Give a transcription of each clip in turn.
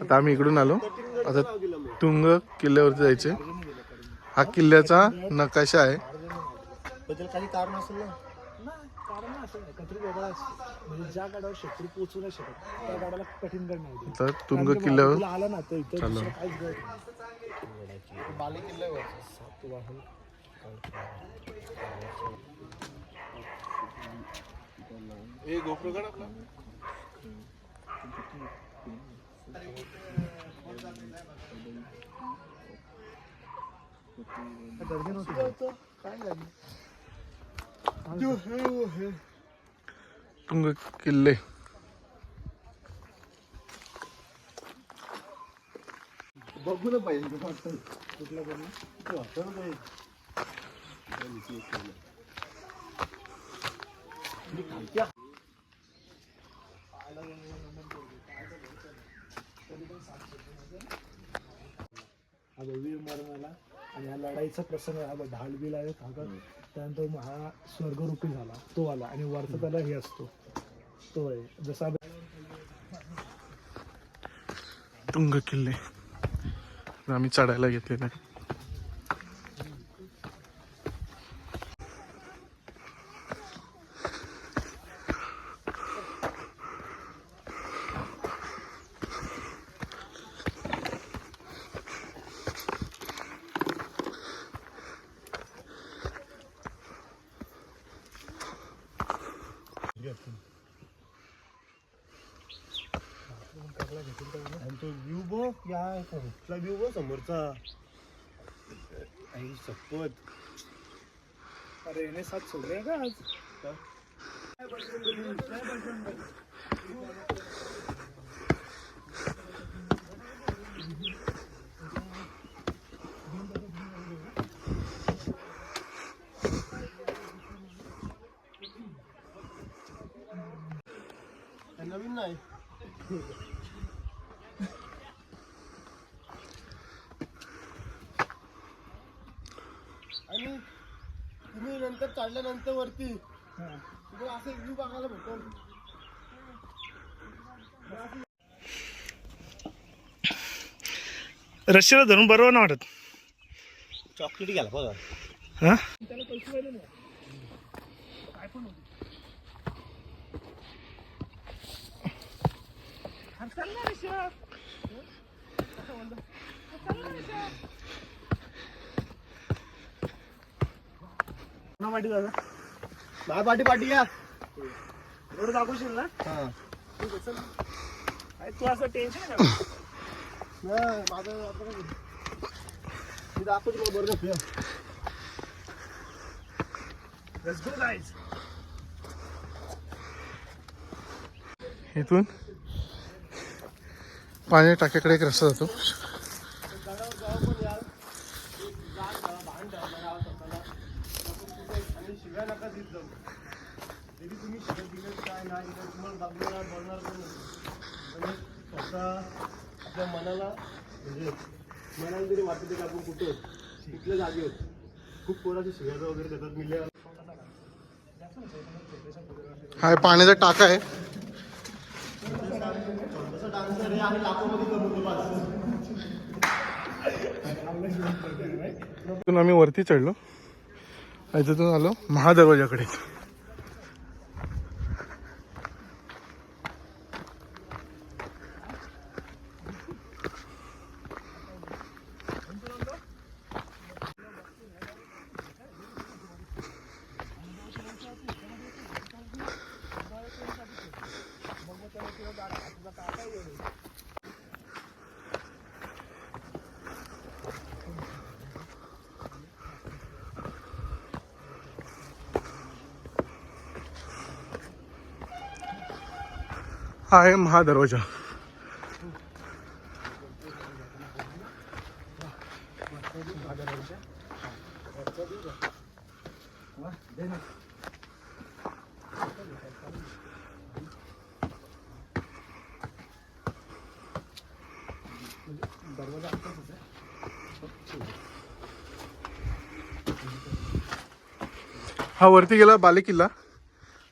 आता आम्ही इकडून आलो. आता तुंग किल्ल्यावरती जायचे. हा किल्ल्याचा नकाशा आहे. काही कारण असेल ना? म्हणजे. तर तुंग किल्ल्यावर आला ना तर इथं दुसरं गर्दी नव्हती काय तुंग किल्ले. बघू ना पाहिजे वाटतं कुठलं गड नाही? हा बघ, वीर मरण आला आणि हा लढाईचा प्रसंग हा बघ, ढाल बिल आहे कागद त्यानंतर मग हा स्वर्गरूपी झाला. तो आला आणि वरचा त्याला हे असतो. तो आहे. जसा तुंग किल्ले. आम्ही चढायला घेतलेला आहे आणि तो व्ह्यू बघ या कुठला व्ह्यू बघ समोरचा. आई शपथ. अरे याने साथ सोडले का आज? नवीन नाही आणि नंतर चढल्यानंतर वरती असं व्ह्यू बघायला भेटतो. रशियाला धरून बरोबर ना वाटत. चॉकलेट घ्यायला बघा. हा? पाठी दादा माझ्या पाठी पाठी या रोड दाखवशील ना हा ठीक आहे, चल. काय तू असं टेन्शन नाही, माझं मी दाखवतो तुला बरोबर फिर. Let's go, guys. इथून पाणी टाक्याकडे एक रस्ता जातो गडावर जाऊ पण यार एक जाड ठेवा, भान ठेवा मला गावात स्वतःला. आणि शिव्या नका देत जाऊ जरी तुम्ही शिव्या दिल्यात काय नाही तर तुम्हाला बघणार बोलणार पण नाही म्हणजे स्वतः आपल्या मनाला म्हणजे मनाला तरी वाटते की आपण कुठं कुठल्या जागी होत खूप पोराची शिव्याचं वगैरे देतात मिल्या हा पाण्याचा टाका आहे. डान्सर आहे आणि लाखोमध्ये कमवतो आम्ही वरती चढलो. आणि तिथून आलो. महादरवाजाकडे हा आहे महादरवाजा हा वरती गेला बालेकिल्ला.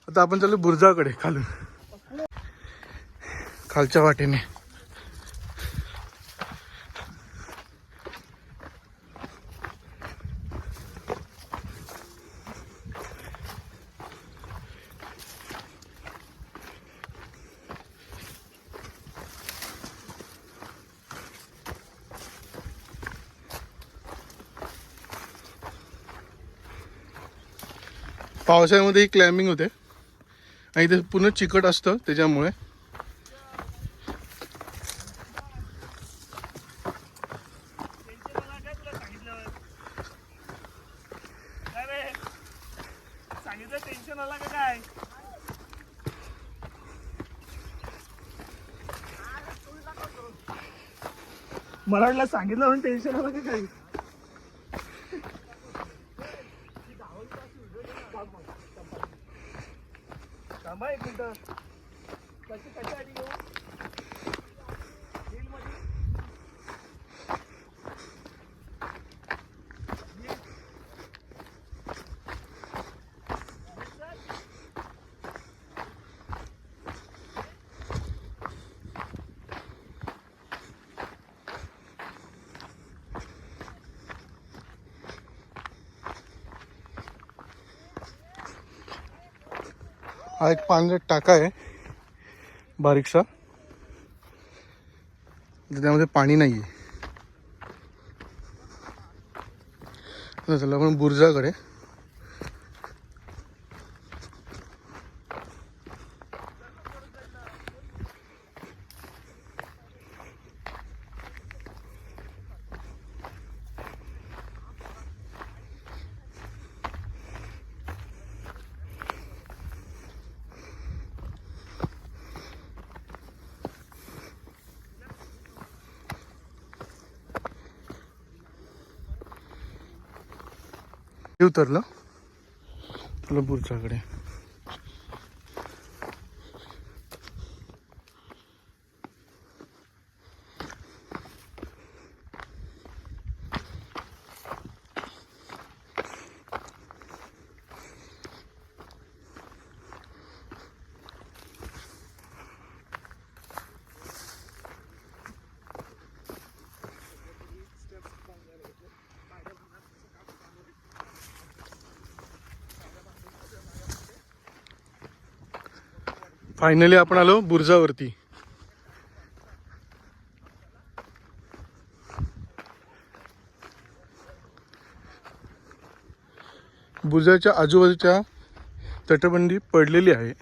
आता आपण चालू बुर्जाकडे खालून. खालच्या वाटेने. पावसाळ्यामध्ये ही क्लाइम्बिंग होते. आणि ते पूर्ण चिकट असतं त्याच्यामुळे मला सांगितलं म्हणून टेन्शन आलं का काही? थांबा एक मिनिट. कशी कशासाठी घेऊ हा एक पांढरा टाका आहे. बारीकसा. त्यामध्ये पाणी नाही आहे चला आपण बुर्जाकडे. उतरलं तुला बुर्जाकडे फायनली आपण आलो बुर्जावरती. बुर्जाच्या आजूबाजूच्या तटबंदी पडलेली आहे.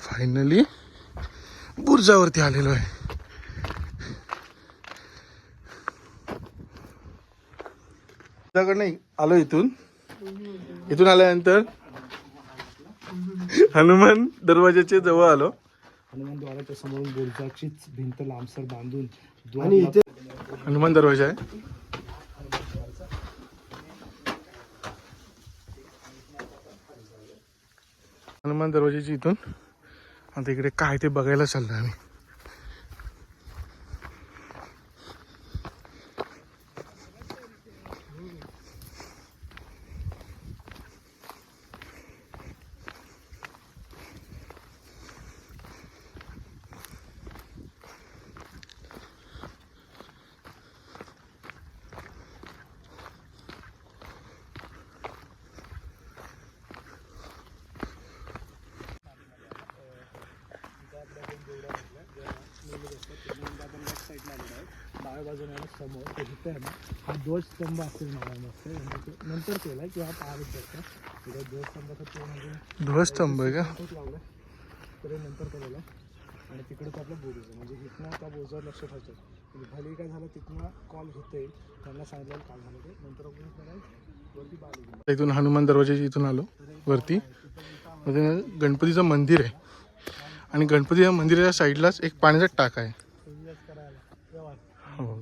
फायनली बुर्जावरती आलेलो आहे. नाही आलो इथून. इथून आल्यानंतर हनुमान दरवाजाच्या जवळ आलो. हनुमान द्वाराच्या समोरून बुर्जाचीच भिंत लांबसर बांधून आणि इथे हनुमान दरवाजा आहे. हनुमान दरवाजाची इथून आता इकडे काय ते बघायला चाललो आम्ही. डाव्या बाजूने आहे समोर ते इथे आहे ना. हा ध्वजस्तंभ असेल मला मस्त म्हणजे ते नंतर केलाय किंवा पाहत जातं तिथे ध्वजस्तंभाचं ते म्हणजे ध्वजस्तंभ आहे का? लावलं तर हे नंतर केलेलं आहे. आणि तिकडं आपलं बोरीचं म्हणजे इथनं त्या बोजावर लक्ष ठेवायचं. म्हणजे भले काय झालं तिथनं कॉल घेते त्यांना सांगितलं काय झालं ते. नंतर आपण वरती इथून हनुमान दरवाजाच्या इथून आलो. वरती. ना गणपतीचं मंदिर आहे. आणि गणपतीच्या मंदिराच्या साईडलाच एक पाण्याचा टाक आहे करायला व्यवहार हो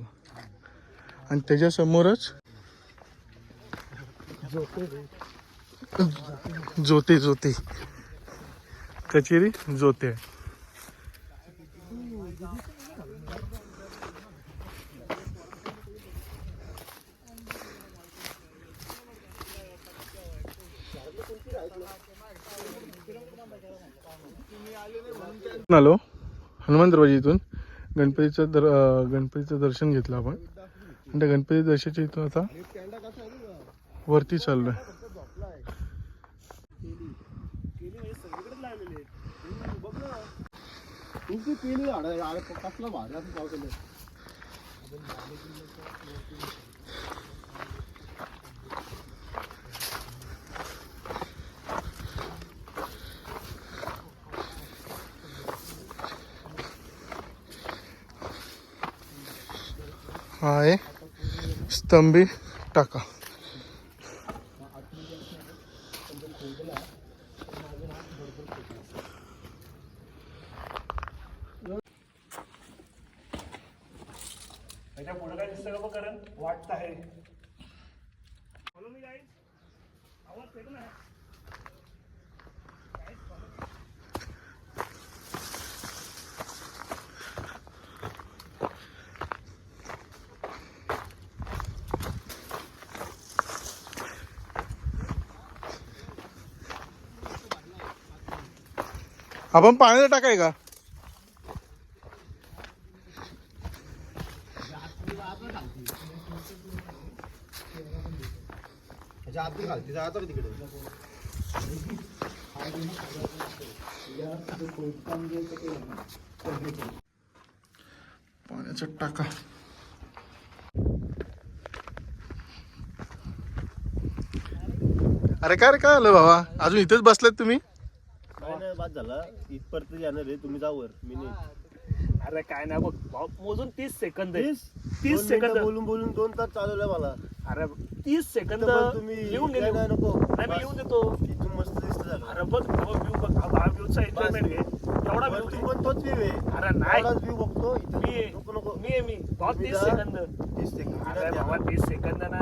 आणि त्याच्यासमोरच जोते जोते कचेरी जोते आहे. आलो हनुमान दरवाजा इथून. गणपतीचं दर गणपतीचं दर्शन घेतलं आपण. आता गणपती दशाच्या इथून आता वरती चाललोय. हाय स्तंभी टाका. त्याच्या पुढे काय दिसतं का बघ वाटत आहे. म्हणून मी guys. आवाज फेक ना आपण पाण्याचा टाका आहे का पाण्याचा टाका. अरे काय रे काय आलं बाबा? अजून इथेच बसलेत तुम्ही? बाद झाला. इथपर्यंत येणार आहे तुम्ही जावर मी नाही. अरे काय नाही बघ भाऊ, मोजून तीस सेकंद आहे. तीस? सेकंद. बोलून बोलून दोन तास चालवलं मला. अरे तीस सेकंद पण तुम्ही लिहून घे काय लिहून. नाही नको. नाही मी लिहून देतो. इथून मस्त दिसत झालं. अरे बघ व्ह्यू बघ हा व्ह्यूचा एन्जॉयमेंट घे एवढा व्ह्यू वरती पण तोच व्ह्यू आहे. अरे नाही. एवढाच बघतो. इथं मी आहे. नको नको. मी आहे मी. भाऊ तुम्ही तीस जा. सेकंद. तीस सेकंद. अरे बाबा तीस सेकंद ना.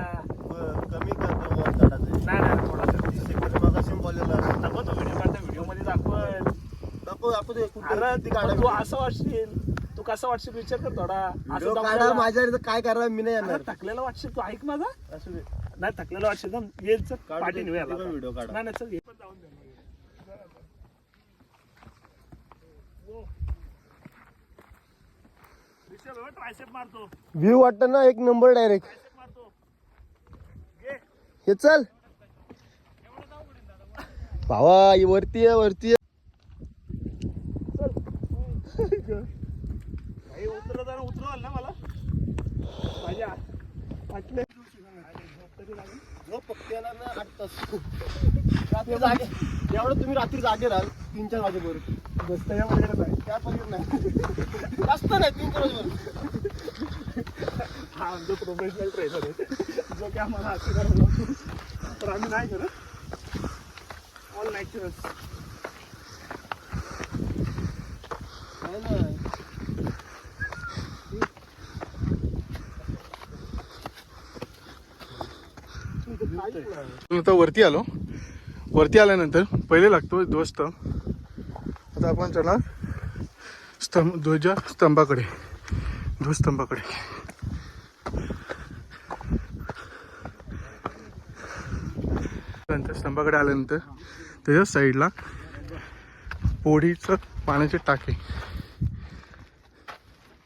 कमी कर वर चढायचं नाही नाही थोडासा तीस सेकंद मागाशी बोललेलं असं नको तू व्हिडिओ काढता व्हिडिओमध्ये दाखवल ते असं वाटशील. तू कसं वाटशील विचार कर थोडा. असं काढा दमलेला- माझ्या काय करा मी नाही अरे येणार थकलेला वाटशील तू ऐक माझा. असू दे. नाही थकलेला वाटशील ना येईल चल काढू पाठी दे, नेऊया काढा. नाही नाही चल ये. पण जाऊन दे मग. वो. विशाल हो, tricep मारतो. व्ह्यू वाटत ना एक नंबर डायरेक्ट tricep मारतो. ये. हे चल. भावा ही वरती आहे वरती आहे काही उतरताना उतरवाल ना मला. माझ्या वाटले झोप फक्त येणार ना आठ तास रात्री जागे एवढं तुम्ही रात्री जागे राहाल तीन चार वाजेपर्यंत. बसता या माझ्याकडे आहे. त्या पर्यंत नाही. जास्त नाही तीन चार वाजेपर्यंत. हा आमचा प्रोफेशनल ट्रेनर आहे. जो की आम्हाला असे करायला तर आम्ही नाही करत. ऑल नॅचरल आता वरती आलो. वरती आल्यानंतर पहिले लागतो ध्वस्त. आता आपण चला स्तंभ ध्वजा स्तंभाकडे. ध्वजस्तंभाकडे नंतर स्तंभाकडे आल्यानंतर त्याच्या साईडला पोळीचं पाण्याचे टाके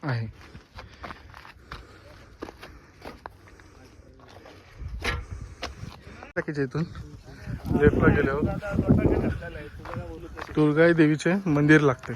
आहे. टाकीच्या इथून. लेफ्टला गेल्यावर. दुर्गाई देवीचे मंदिर लागते